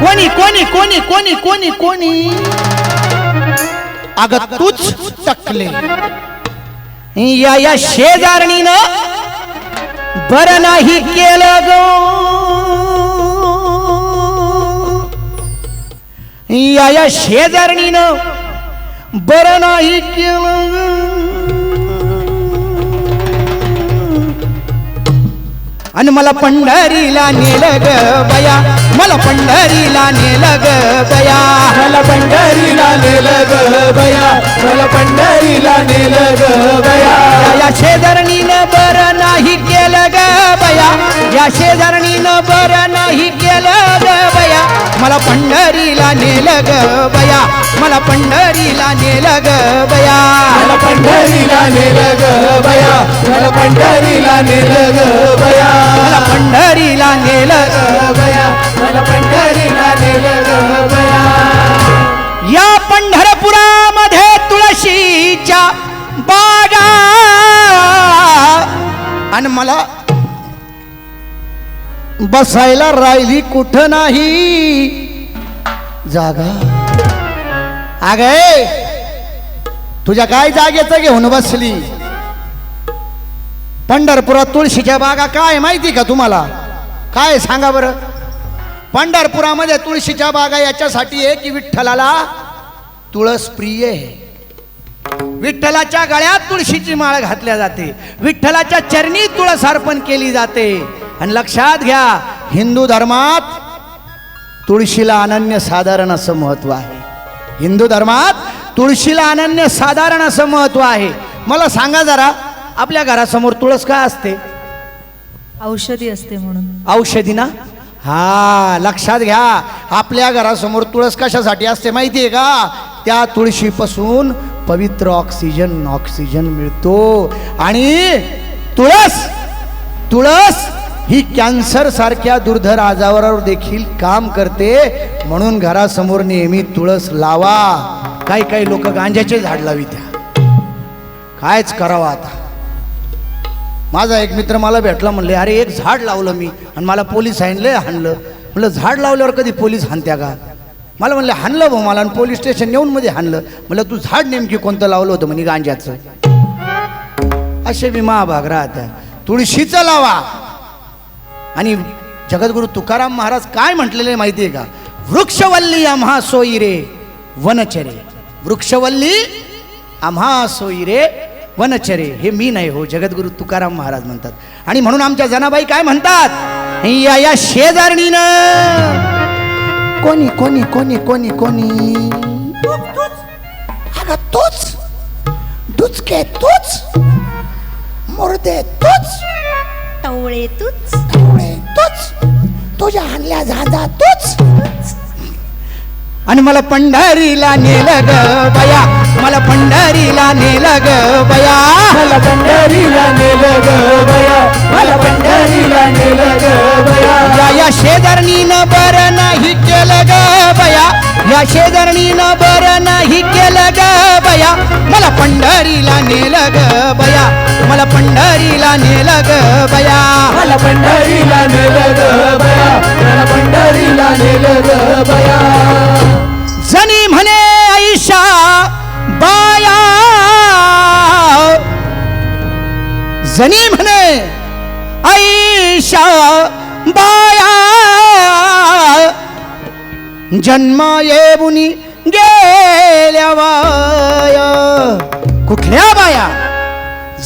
कोणी कोणी कोणी कोणी कोणी कोणी? अग तूच टकले. या या शेजारणीनं बर नाही केलं ग. या या शेजारणीनं बर नाही केलं ग. आणि मला पंढरीला नेलं ग बया. मला पंढरीला नेलं ग बया. मला पंढरीला नेलं ग बया. मला पंढरीला नेलं ग बया. या शेजारणीनं बरं नाही केलं ग बया. या शेजारणीनं बरं नाही केलं ग बया. मला पंढरीला नेलं ग बया. मला पंढरीला नेलं ग बया. मला पंढरीला नेलं ग बया. मला पंढरीला नेलं बागा। आणि मला बसायला राहिली कुठं नाही? जागा. अगे तुझ्या काय जागेचं घेऊन बसली? पंढरपुरात तुळशीच्या बागा काय माहिती का तुम्हाला? काय सांगा बरं? पंढरपुरामध्ये तुळशीच्या बागा याच्यासाठी आहे की विठ्ठलाला तुळस प्रिय आहे. विठ्ठलाच्या गळ्यात तुळशीची माळ घातल्या जाते. विठ्ठलाच्या चरणी तुळस अर्पण केली जाते. आणि लक्षात घ्या हिंदू धर्मात तुळशीला अनन्य साधारण असं महत्त्व आहे. हिंदू धर्मात तुळशीला अनन्य साधारण असं महत्त्व आहे. मला सांगा जरा आपल्या घरासमोर तुळस का असते? औषधी असते म्हणून. औषधी ना? हा लक्षात घ्या. आपल्या घरासमोर तुळस कशासाठी असते माहिती आहे का? त्या तुळशीपासून पवित्र ऑक्सिजन ऑक्सिजन मिळतो. आणि तुळस तुळस ही कॅन्सर सारख्या दुर्धर आजारावर देखील काम करते. म्हणून घरासमोर नेहमी तुळस लावा. काही काही लोक गांज्याचे झाड लावी त्या कायच करावं आता? माझा एक मित्र मला भेटला म्हणले अरे एक झाड लावलं मी. आणि मला पोलीस आणले हाणलं. म्हणलं झाड लावल्यावर कधी पोलीस हाणत्या का? मला म्हणलं हाणलं भाऊ मला. आणि पोलीस स्टेशन नेऊन मध्ये हाणलं. म्हणलं तू झाड नेमकी कोणतं लावलं होतं? म्हणे गांजाचं असे मी महाभाग राहत. तुळशीचं लावा. आणि जगद्गुरु तुकाराम महाराज काय म्हटलेले माहिती आहे का? वृक्षवल्ली आम्हा सोयी रे वनचरे. वृक्षवल्ली आम्हा सोयी रे वनचरे. हे मी नाही हो जगद्गुरु तुकाराम महाराज म्हणतात. आणि म्हणून आमच्या जनाबाई काय म्हणतात? या या शेजारणीनं कोणी कोणी कोणी कोणी कोणी? अगं तूच? डुचके तूच? मुर्दे तूच? टवळे तूच. त्यामुळे तूच? तुझ्या आणल्या झाजा तूच. आणि मला पंढरीला नेलं ग बया. मला पंढरीला नेलं ग बया. मला पंढरीला नेलं ग बया. मला पंढरीला नेलं ग बया. या या शेजारणीनं बरं नाही केलं ग बया. या शेजारणीनं बरं नाही केलं ग बया. मला पंढरीला नेलं ग बया. मला पंढरीला नेलं ग बया. मला पंढरीला नेलं ग बया. म्हणे आईशा बाया जन्म येऊनी गेल्या बाया. कुठल्या बाया?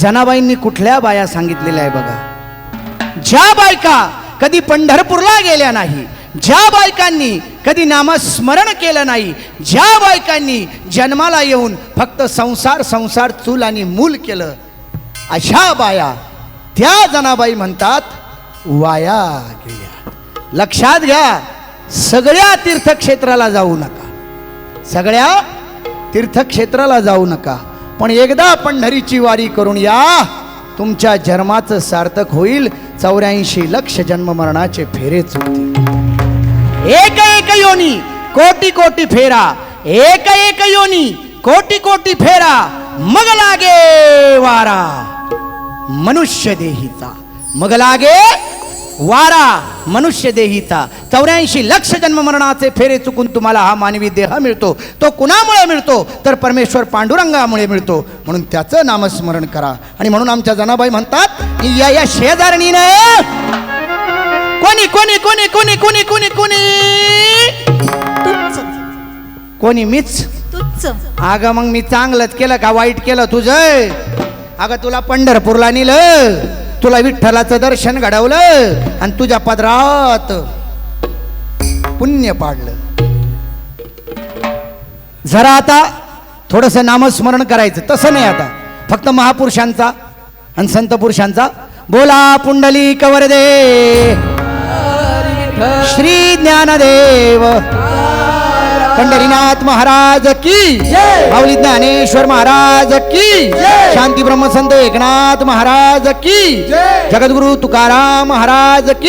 जनाबाईंनी कुठल्या बाया सांगितलेल्या आहे बघा. ज्या बायका कधी पंढरपूरला गेल्या नाही ज्या बायकांनी कधी नामस्मरण केलं नाही ज्या बायकांनी जन्माला येऊन फक्त संसार संसार चूल आणि मूल केलं अशा बाया त्या जनाबाई म्हणतात वाया गेल्या. लक्षात घ्या सगळ्या तीर्थक्षेत्राला जाऊ नका. सगळ्या तीर्थक्षेत्राला जाऊ नका. पण एकदा पंढरीची वारी करून या तुमच्या जन्माचं सार्थक होईल. चौऱ्याऐंशी लक्ष जन्म मरणाचे फेरेच एक एक योनी कोटी कोटी फेरा. एक एक योनी कोटी कोटी फेरा. मग लागे वारा. मनुष्य देहीचा मग लागे वारा मनुष्य देहीचा चौऱ्याऐंशी लक्ष जन्म मरणाचे फेरे चुकून तुम्हाला हा मानवी देह मिळतो. तो कुणामुळे मिळतो? तर परमेश्वर पांडुरंगामुळे मिळतो. म्हणून त्याचं नामस्मरण करा. आणि म्हणून आमच्या जनाबाई म्हणतात की या या शेजारणीनं कोणी कोणी कोणी कोणी कोणी कोणी कोणी? कोणी मीच? तुच्च अगं मग मी चांगलंच केलं का? वाईट केलं तुझं? अगं तुला पंढरपूरला नेलं तुला विठ्ठलाचं दर्शन घडवलं आणि तुझ्या पदरात पुण्य पाडलं. जरा आता थोडंसं नामस्मरण करायचं. तसं नाही आता. फक्त महापुरुषांचा आणि संत पुरुषांचा. बोला पुंडली कवरदे. श्री ज्ञानदेव. पंढरीनाथ महाराज की माऊली ज्ञानेश्वर महाराज की शांती ब्रह्मसंत एकनाथ महाराज की जगद्गुरु तुकाराम महाराज की